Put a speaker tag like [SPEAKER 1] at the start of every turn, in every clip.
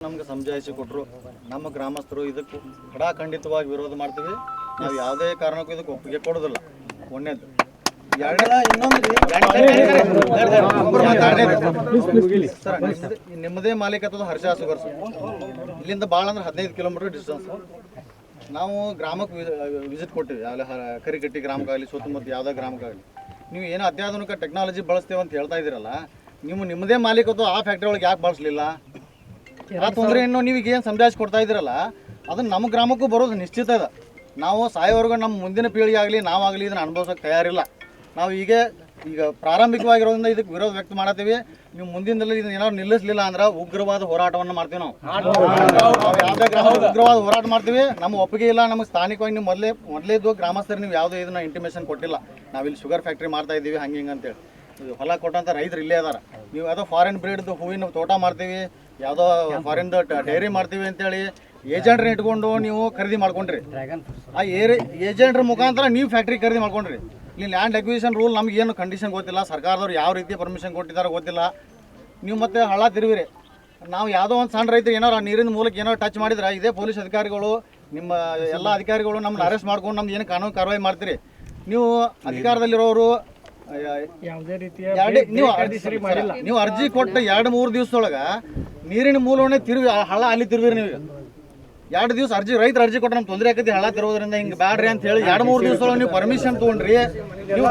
[SPEAKER 1] ನಮ್ಗೆ ಸಮಜಾಯಿಸಿ ಕೊಟ್ಟರು ನಮ್ಮ ಗ್ರಾಮಸ್ಥರು ಇದಕ್ಕೆ ಖಡಾಖಂಡಿತವಾಗಿ ವಿರೋಧ ಮಾಡ್ತೀವಿ ನಾವು ಯಾವುದೇ ಕಾರಣಕ್ಕೂ ಇದಕ್ಕೆ ಒಪ್ಪಿಗೆ ಕೊಡೋದಿಲ್ಲ ಒಂದೇದು ಇನ್ನೊಂದು ನಿಮ್ಮದೇ ಮಾಲೀಕತ್ವದ ಹರ್ಷ ಸುಗರ್ಸು ಇಲ್ಲಿಂದ ಭಾಳ ಅಂದ್ರೆ ಹದಿನೈದು ಕಿಲೋಮೀಟರ್ ಡಿಸ್ಟೆನ್ಸ್ ನಾವು ಗ್ರಾಮಕ್ಕೆ ವಿಸಿಟ್ ಕೊಟ್ಟಿವಿ ಅಲ್ಲಿ ಕರಿಗಟ್ಟಿ ಗ್ರಾಮಕ್ಕಾಗಲಿ ಸುತ್ತಮುತ್ತ ಯಾವುದೇ ಗ್ರಾಮಕ್ಕಾಗಲಿ ನೀವು ಏನು ಅತ್ಯಾಧುನಿಕ ಟೆಕ್ನಾಲಜಿ ಬಳಸ್ತೇವೆ ಅಂತ ಹೇಳ್ತಾ ಇದ್ದೀರಲ್ಲ ನೀವು ನಿಮ್ಮದೇ ಮಾಲೀಕತ್ವ ಆ ಫ್ಯಾಕ್ಟ್ರಿ ಒಳಗೆ ಯಾಕೆ ಬಳಸಲಿಲ್ಲ ಆ ತೊಂದರೆಯನ್ನು ನೀವು ಈಗ ಏನು ಸಂದೇಶ ಕೊಡ್ತಾ ಇದ್ದೀರಲ್ಲ ಅದು ನಮ್ಮ ಗ್ರಾಮಕ್ಕೂ ಬರೋದು ನಿಶ್ಚಿತ ಅದ. ನಾವು ಸಾಯೋವರೆಗೂ ನಮ್ಮ ಮುಂದಿನ ಪೀಳಿಗೆ ಆಗಲಿ ನಾವಾಗಲಿ ಇದನ್ನು ಅನುಭವಿಸೋಕೆ ತಯಾರಿಲ್ಲ. ನಾವು ಈಗ ಈಗ ಪ್ರಾರಂಭಿಕವಾಗಿರೋದ್ರಿಂದ ಇದಕ್ಕೆ ವಿರೋಧ ವ್ಯಕ್ತ ಮಾಡತ್ತೀವಿ. ನೀವು ಮುಂದಿನದಲ್ಲಿ ಇದನ್ನ ಏನಾದ್ರು ನಿಲ್ಲಿಸಲಿಲ್ಲ ಅಂದ್ರೆ ಉಗ್ರವಾದ ಹೋರಾಟವನ್ನು ಮಾಡ್ತೀವಿ ನಾವು. ನಾವು ಯಾವುದೇ ಗ್ರಾಮ ಉಗ್ರವಾದ ಹೋರಾಟ ಮಾಡ್ತೀವಿ. ನಮ್ಮ ಒಪ್ಪಿಗೆ ಇಲ್ಲ ನಮಗೆ ಸ್ಥಾನಿಕವಾಗಿ ನೀವು ಮೊದಲೇ ಮೊದಲೇ ಇದ್ದು ಗ್ರಾಮಸ್ಥರು ನೀವು ಯಾವುದೇ ಇದನ್ನ ಇಂಟಿಮೇಷನ್ ಕೊಟ್ಟಿಲ್ಲ. ನಾವಿಲ್ಲಿ ಶುಗರ್ ಫ್ಯಾಕ್ಟ್ರಿ ಮಾಡ್ತಾ ಇದ್ದೀವಿ ಹಂಗೆ ಹಿಂಗೆ ಅಂತೇಳಿ. ಇದು ಹೊಲ ಕೊಟ್ಟಂಥ ರೈತರು ಇಲ್ಲೇ ಅದಾರ. ನೀವು ಯಾವುದೋ ಫಾರಿನ್ ಬ್ರೀಡ್ದು ಹೂವಿನ ತೋಟ ಮಾಡ್ತೀವಿ. ಯಾವುದೋ ಫಾರಿನ್ದು ಡೈರಿ ಮಾಡ್ತೀವಿ ಅಂತೇಳಿ ಏಜೆಂಟ್ರ ಇಟ್ಕೊಂಡು ನೀವು ಖರೀದಿ ಮಾಡ್ಕೊಂಡ್ರಿ. ಆ ಏರಿ ಏಜೆಂಟ್ರ ಮುಖಾಂತರ ನೀವು ಫ್ಯಾಕ್ಟ್ರಿ ಖರೀದಿ ಮಾಡ್ಕೊಂಡ್ರಿ. ಇಲ್ಲಿ ಲ್ಯಾಂಡ್ ಅಕ್ವಿಸಿಷನ್ ರೂಲ್ ನಮ್ಗೆ ಏನು ಕಂಡೀಷನ್ ಗೊತ್ತಿಲ್ಲ ಸರ್ಕಾರದವ್ರು ಯಾವ ರೀತಿ ಪರ್ಮಿಷನ್ ಕೊಟ್ಟಿದ್ದಾರೆ ಗೊತ್ತಿಲ್ಲ. ನೀವು ಮತ್ತೆ ಹಳ್ಳ ತಿರುವಿರಿ. ನಾವು ಯಾವುದೋ ಒಂದು ಸಣ್ಣ ರೈತರು ಏನಾರು ಆ ನೀರಿನ ಮೂಲಕ ಏನೋ ಟಚ್ ಮಾಡಿದ್ರೆ ಇದೇ ಪೊಲೀಸ್ ಅಧಿಕಾರಿಗಳು ನಿಮ್ಮ ಎಲ್ಲ ಅಧಿಕಾರಿಗಳು ನಮ್ಮನ್ನ ಅರೆಸ್ಟ್ ಮಾಡ್ಕೊಂಡು ನಮ್ದು ಏನು ಕಾನೂನು ಕಾರ್ವಾಯಿ ಮಾಡ್ತೀರಿ. ನೀವು ಅಧಿಕಾರದಲ್ಲಿರೋರು
[SPEAKER 2] ಯಾವುದೇ ರೀತಿಯ
[SPEAKER 1] ನೀವು ಅರ್ಜಿ ಕೊಟ್ಟ ಎರಡು ಮೂರು ದಿವಸದೊಳಗ ನೀರಿನ ಮೂಲವನ್ನೇ ತಿರುವಿ ಹಳ್ಳ ಅಲ್ಲಿ ತಿರುವಿರಿ ನೀವು ಎರಡು ದಿವಸ ಅರ್ಜಿ, ರೈತರ ಅರ್ಜಿ ಕೊಟ್ಟು ನಮ್ಗೆ ತೊಂದರೆ ಆಕತಿ, ಹಳ್ಳ ತಿರೋದ್ರಿಂದ ಹಿಂಗೆ ಬ್ಯಾಡ್ರಿ ಅಂತ ಹೇಳಿ ಎರಡು ಮೂರು ದಿವಸ ನೀವು ಪರ್ಮಿಷನ್ ತೊಗೊಂಡ್ರಿ. ನೀವು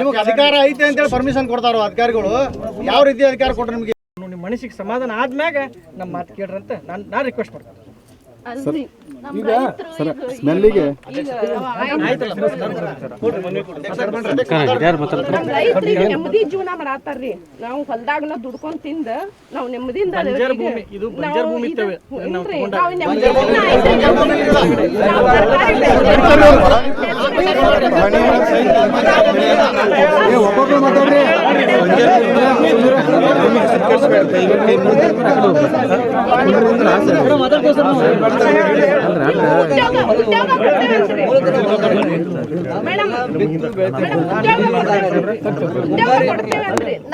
[SPEAKER 1] ನಿಮಗೆ ಅಧಿಕಾರ ಐತೆ ಅಂತೇಳಿ ಪರ್ಮಿಷನ್ ಕೊಡ್ತಾರೋ ಅಧಿಕಾರಿಗಳು, ಯಾವ ರೀತಿ ಅಧಿಕಾರ ಕೊಟ್ರು ನಿಮಗೆ?
[SPEAKER 2] ನಿಮ್ಮ ಮನಸ್ಸಿಗೆ ಸಮಾಧಾನ ಆದ್ಮ್ಯಾಗ ನಮ್ಮ ಮಾತು ಕೇಳ್ರಂತ ನಾನು ನಾನು ರಿಕ್ವೆಸ್ಟ್ ಮಾಡ್ತೀನಿ.
[SPEAKER 3] ಈಗ
[SPEAKER 4] ರೈತರು
[SPEAKER 3] ಸರ
[SPEAKER 4] ಈಗ-
[SPEAKER 3] ಸ್ಮೆಲ್ಲಿಗೆ
[SPEAKER 4] ಈಗ ನಮ್ಮ ರೈತರು ಈಗ ನೆಮ್ಮದಿ ಜೀವನ ಮಾಡತ್ತಾರ್ರಿ. ನಾವು ಹೊಲ್ದಾಗನ ದುಡ್ಕೊಂಡ್ ತಿಂದ ನಾವು ನೆಮ್ಮದಿಯಿಂದ. ನಾವು ನೆಮ್ಮದಿ ಜೀವನ ಐತೆ. ನಾವು ಸರ್ಕಾರಿ
[SPEAKER 3] ಏ ಒಬ್ಬೊಬ್ರು ಮಾತಾಡ್ರಿ
[SPEAKER 4] ಉದ್ಯೋಗ ಉದ್ಯೋಗ ಕೊಡ್ತೇವಂತ್ರಿ. ಮೇಡಮ್ ಮೇಡಮ್, ಉದ್ಯೋಗ ಕೊಡ್ತೇವಂತ್ರಿ. ಉದ್ಯೋಗ ಕೊಡ್ತೇವಂತ್ರಿ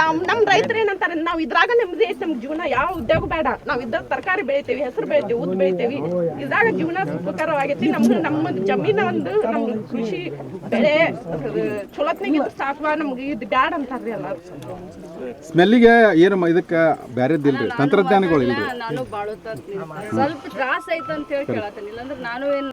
[SPEAKER 4] ನಾವ್ ನಮ್ ರೈತರು ಏನಂತಾರೆ ನಾವ್ ಇದ್ರಾಗ ನೆಮ್ಮದಿ ಐತಿ ನಮ್ ಜೀವನ ಯಾವ ಉದ್ಯೋಗ ಬೇಡ ನಾವ್ ಇದ್ದಾಗ ತರಕಾರಿ ಬೆಳಿತೇವಿ ಹೆಸರು ಬೆಳಿತೇವಿ ಉದ್ ಬೆಳಿತೇವಿ ಇದ್ರಾಗ ಜೀವನ ಸುಖಕರವಾಗೈತಿ ನಮ್ಗೆ ನಮ್ಮ ಜಮೀನ ಒಂದು ನಮ್ ಕೃಷಿ ಬೆಳೆ ಚಲೋತ್ನಾಗ ಸಾಕುವ ನಮ್ಗೆ ಇದು ಬ್ಯಾಡ ಅಂತಾರ್ರಿ ಎಲ್ಲಾರು
[SPEAKER 3] ಸ್ಮೆಲ್ಲಿಗೆ ಏನು ಇದಕ್ಕೆ ಬ್ಯಾರೆದಿಲ್ರಿ? ತಂತ್ರಜ್ಞಾನಗಳು ಇಲ್ರಿ
[SPEAKER 5] ನಾನು ಬಾಳುತ್ತ ಸ್ವಲ್ಪ ತ್ರಾಸ ಐತಂತ ಅಂತ ಹೇಳಿ ಕೇಳತ್ತೀನಿ. ಇಲ್ಲಾಂದ್ರೆ ನಾನು ಏನು